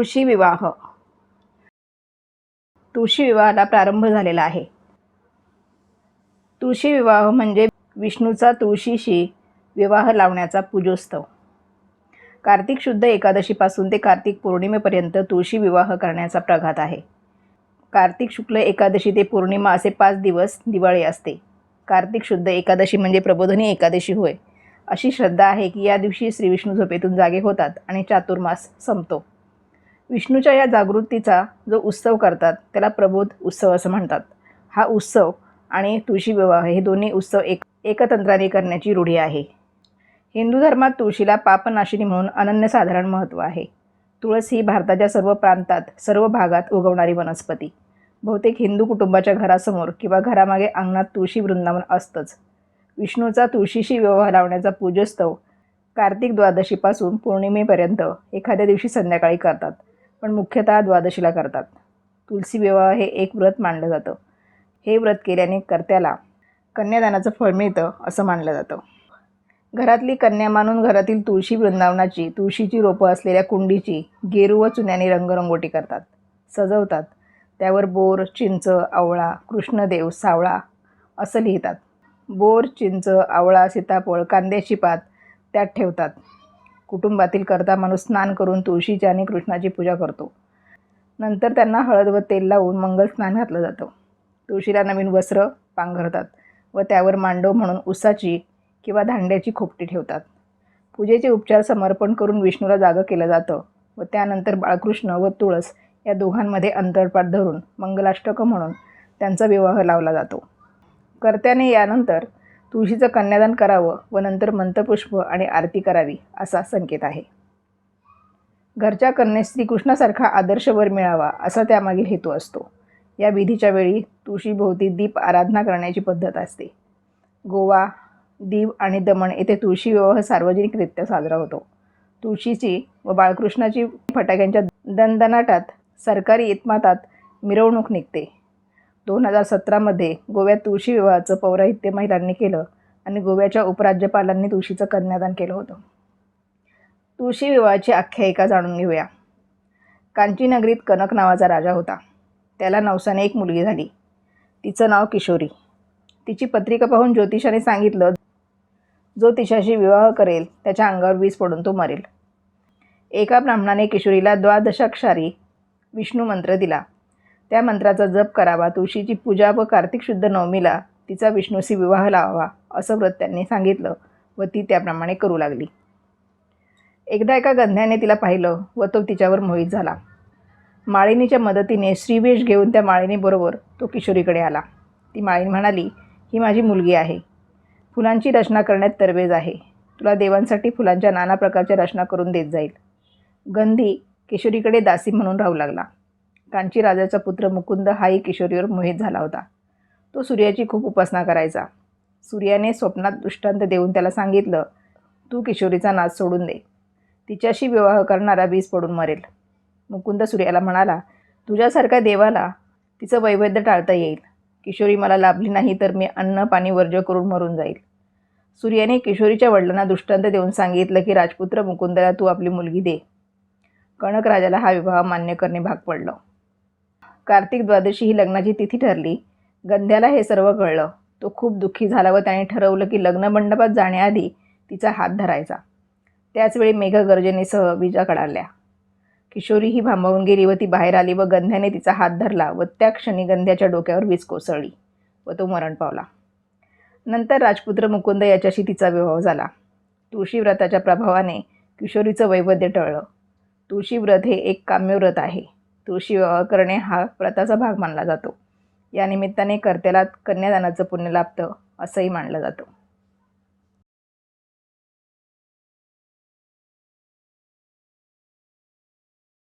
तुळशी विवाह तुळशी विवाहाला प्रारंभ झालेला आहे. तुळशी विवाह म्हणजे विष्णूचा तुळशीशी विवाह लावण्याचा पूजोत्सव. कार्तिक शुद्ध एकादशीपासून ते कार्तिक पौर्णिमेपर्यंत तुळशी विवाह करण्याचा प्रघात आहे. कार्तिक शुक्ल एकादशी ते पौर्णिमा असे पाच दिवस दिवाळी असते. कार्तिक शुद्ध एकादशी म्हणजे प्रबोधनी एकादशी होय अशी श्रद्धा आहे की या दिवशी श्री विष्णू झोपेतून जागे होतात आणि चातुर्मास संपतो. विष्णूच्या या जागृतीचा जो उत्सव करतात त्याला प्रबोध उत्सव असं म्हणतात. हा उत्सव आणि तुळशी विवाह हे दोन्ही उत्सव एक एकतंत्राने करण्याची रूढी आहे. हिंदू धर्मात तुळशीला पापनाशिनी म्हणून अनन्यसाधारण महत्त्व आहे. तुळस ही भारताच्या सर्व प्रांतात सर्व भागात उगवणारी वनस्पती. बहुतेक हिंदू कुटुंबाच्या घरासमोर किंवा घरामागे अंगणात तुळशी वृंदावन असतंच. विष्णूचा तुळशीशी विवाह लावण्याचा पूजोत्सव कार्तिक द्वादशीपासून पौर्णिमेपर्यंत एखाद्या दिवशी संध्याकाळी करतात. पण मुख्यतः द्वादशीला करतात. तुलसी विवाह हे एक व्रत मानलं जातं. हे व्रत केल्याने कर्त्याला कन्यादानाचं फळ मिळतं असं मानलं जातं. घरातली कन्या मानून घरातील तुळशी वृंदावनाची तुळशीची रोपं असलेल्या कुंडीची गेरू व चुन्याने रंगरंगोटी करतात सजवतात. त्यावर बोर चिंच आवळा कृष्णदेव सावळा असं लिहितात. बोर चिंच आवळा सीताफळ कांद्याची पात त्यात ठेवतात. कुटुंबातील करता माणूस स्नान करून तुळशीची आणि कृष्णाची पूजा करतो. नंतर त्यांना हळद व तेल लावून मंगल स्नान घातलं जातं. तुळशीला नवीन वस्त्र पांघरतात व त्यावर मांडव म्हणून उसाची किंवा धांड्याची खोपटी ठेवतात. पूजेचे उपचार समर्पण करून विष्णूला जागं केलं जातं व त्यानंतर बाळकृष्ण व तुळस या दोघांमध्ये अंतरपाठ धरून मंगलाष्टकं म्हणून त्यांचा विवाह लावला जातो. कर्त्याने यानंतर तुळशीचं कन्यादान करावं व नंतर मंत्रपुष्प आणि आरती करावी असा संकेत आहे. घरच्या कन्येस श्रीकृष्णासारखा आदर्शवर मिळावा असा त्यामागील हेतू असतो. या विधीच्या वेळी तुळशीभोवती दीप आराधना करण्याची पद्धत असते. गोवा दीव आणि दमण येथे तुळशी विवाह सार्वजनिकरित्या साजरा होतो. तुळशीची व बाळकृष्णाची फटाक्यांच्या दणदणाटात सरकारी इतमातात मिरवणूक निघते. दोन हजार सतरामध्ये गोव्यात तुळशी विवाहाचं पौराहित्य महिलांनी केलं आणि गोव्याच्या उपराज्यपालांनी तुळशीचं कन्यादान केलं होतं. तुळशी विवाहाची आख्यायिका जाणून घेऊया. कांचीनगरीत कनक नावाचा राजा होता. त्याला नवसाने एक मुलगी झाली. तिचं नाव किशोरी. तिची पत्रिका पाहून ज्योतिषाने सांगितलं जो तिच्याशी विवाह करेल त्याच्या अंगावर वीज पडून तो मरेल. एका ब्राह्मणाने किशोरीला द्वादशाक्षारी विष्णू मंत्र दिला. त्या मंत्राचा जप करावा तुळशीची पूजा व कार्तिक शुद्ध नवमीला तिचा विष्णूशी विवाह लावावा असं व्रत त्यांनी सांगितलं व ती त्याप्रमाणे करू लागली. एकदा एका गंध्याने तिला पाहिलं व तो तिच्यावर मोहित झाला. माळिनीच्या मदतीने श्रीवेश घेऊन त्या माळिनीबरोबर तो किशोरीकडे आला. ती माळिनी म्हणाली ही माझी मुलगी आहे. फुलांची रचना करण्यात तरबेज आहे. तुला देवांसाठी फुलांच्या नाना प्रकारच्या रचना करून देत जाईल. गंधी किशोरीकडे दासी म्हणून राहू लागला. कांची राजाचा पुत्र मुकुंद हाही किशोरीवर मोहित झाला होता. तो सूर्याची खूप उपासना करायचा. सूर्याने स्वप्नात दृष्टांत देऊन त्याला सांगितलं तू किशोरीचा नाच सोडून दे. तिच्याशी विवाह करणारा वीज पडून मरेल. मुकुंद सूर्याला म्हणाला तुझ्यासारख्या देवाला तिचं वैविध्य टाळता येईल. किशोरी मला लाभली नाही तर मी अन्न पाणी वर्ज्य करून मरून जाईल. सूर्याने किशोरीच्या वडिलांना दृष्टांत देऊन सांगितलं की राजपुत्र मुकुंदला तू आपली मुलगी दे. कणक राजाला हा विवाह मान्य करणे भाग पडलं. कार्तिक द्वादशी ही लग्नाची तिथी ठरली. गंध्याला हे सर्व कळलं. तो खूप दुःखी झाला व त्याने ठरवलं की लग्नमंडपात जाण्याआधी तिचा हात धरायचा. त्याचवेळी मेघगर्जनेसह विजा कडाल्या किशोरी ही भांबावून गेली व ती बाहेर आली व गंध्याने तिचा हात धरला व त्या क्षणी गंध्याच्या डोक्यावर वीज कोसळली व तो मरण पावला. नंतर राजपुत्र मुकुंद याच्याशी तिचा विवाह झाला. तुळशीव्रताच्या प्रभावाने किशोरीचं वैवध्य टळलं. तुळशी व्रत हे एक काम्यव्रत आहे. तुळशी विवाह करणे हा व्रताचा भाग मानला जातो. या निमित्ताने कर्त्याला कन्यादानाचं पुण्य लाभतं असंही मानलं जातं.